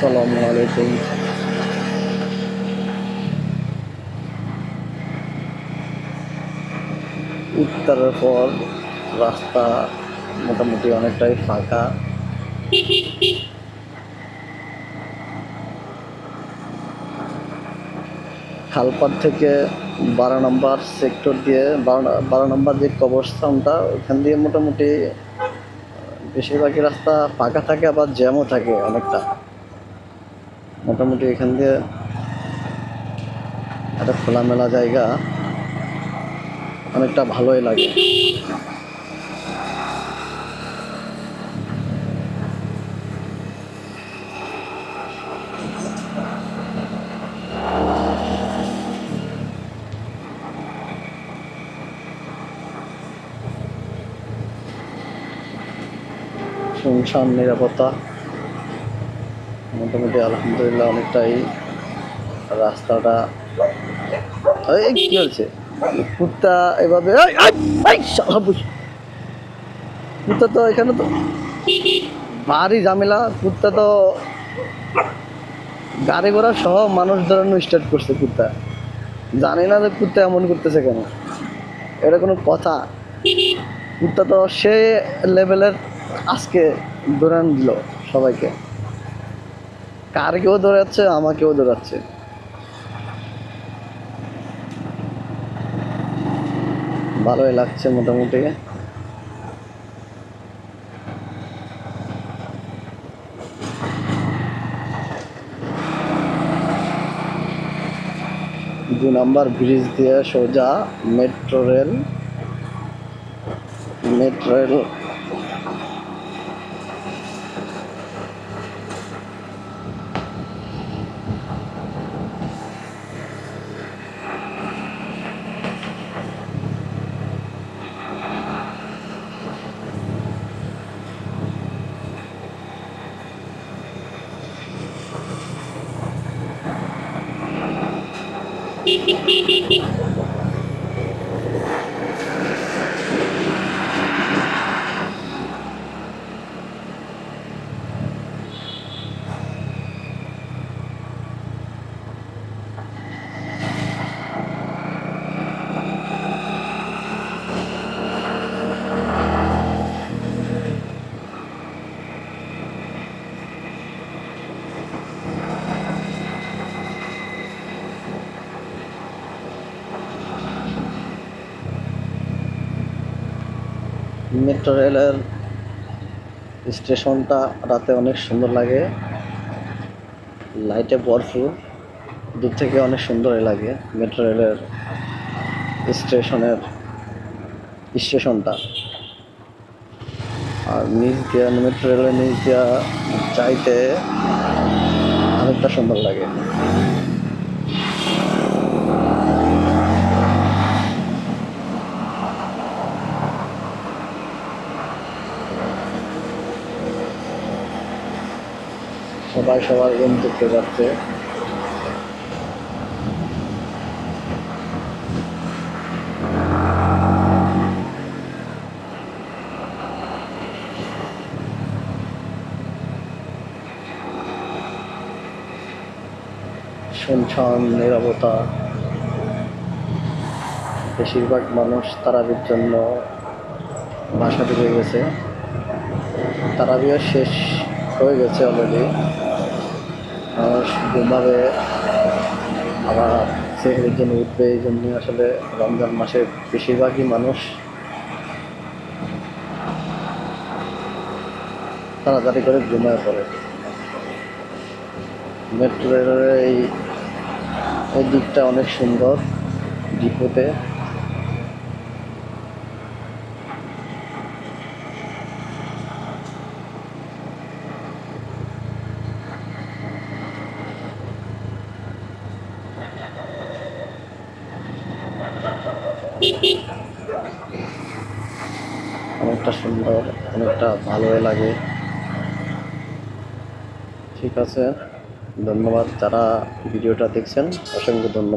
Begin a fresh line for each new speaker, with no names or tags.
আসসালামু আলাইকুম। ইফতারের পর রাস্তা মোটামুটি অনেকটাই ফাঁকা। খালপাড় থেকে বারো নম্বর সেক্টর দিয়ে বারো নম্বর যে কবরস্থানটা ওখান দিয়ে মোটামুটি বেশিরভাগই রাস্তা ফাঁকা থাকে, আবার জ্যামও থাকে অনেকটা। মোটামুটি এখান দিয়ে একটা খোলামেলা জায়গা অনেকটা ভালোই লাগে। শুনশান নিরাপত্তা। মোটামুটি আলহামদুলিল্লাহ অনেকটাই রাস্তাটা এই কি হচ্ছে? কুত্তা এভাবে। কুত্তা তো এখানে তো ভারী ঝামেলা। কুত্তা তো গাড়ি ঘোড়া সহ মানুষ ধরানো স্টার্ট করছে কুত্তা। জানি না যে কুত্তা এমন করতেছে কেন। এটা কোনো কথা। কুত্তা তো সে লেভেলের আজকে দৌড়ান দিল সবাইকে। কারকেও দৌড়াচ্ছে, আমাকেও দৌড়াচ্ছে। ভালোই লাগছে মোটামুটি। দু নম্বর ব্রিজ দিয়ে সোজা metro rail metro rail ピピピピピッピピピピピ metro রেলের স্টেশনটা রাতে অনেক সুন্দর লাগে। লাইটে ভরপুর। দূর থেকে অনেক সুন্দরই লাগে মেট্রো রেলের স্টেশনের স্টেশনটা। আর নিচ দিয়ে, মেট্রো রেলের নিচ দিয়া চাইতে অনেকটা সুন্দর লাগে। সবাই সবার রুম দেখতে যাচ্ছে। শুনশান নিরবতা। বেশিরভাগ মানুষ তারাবির জন্য বাসা ঢুকে গেছে। তারাবিও শেষ হয়ে গেছে অলরেডি মানুষ ঘুমাবে, আবার সেহের জন্য উঠবে, এই জন্য আসলে রমজান মাসে বেশিরভাগই মানুষ তাড়াতাড়ি করে ঘুমায় পড়ে। মেট্রো রেলের এই দিকটা অনেক সুন্দর, ডিপোতে। অনেকটা ভালোই লাগে। ঠিক আছে ধন্যবাদ যারা ভিডিওটা দেখছেন অসংখ্য ধন্যবাদ।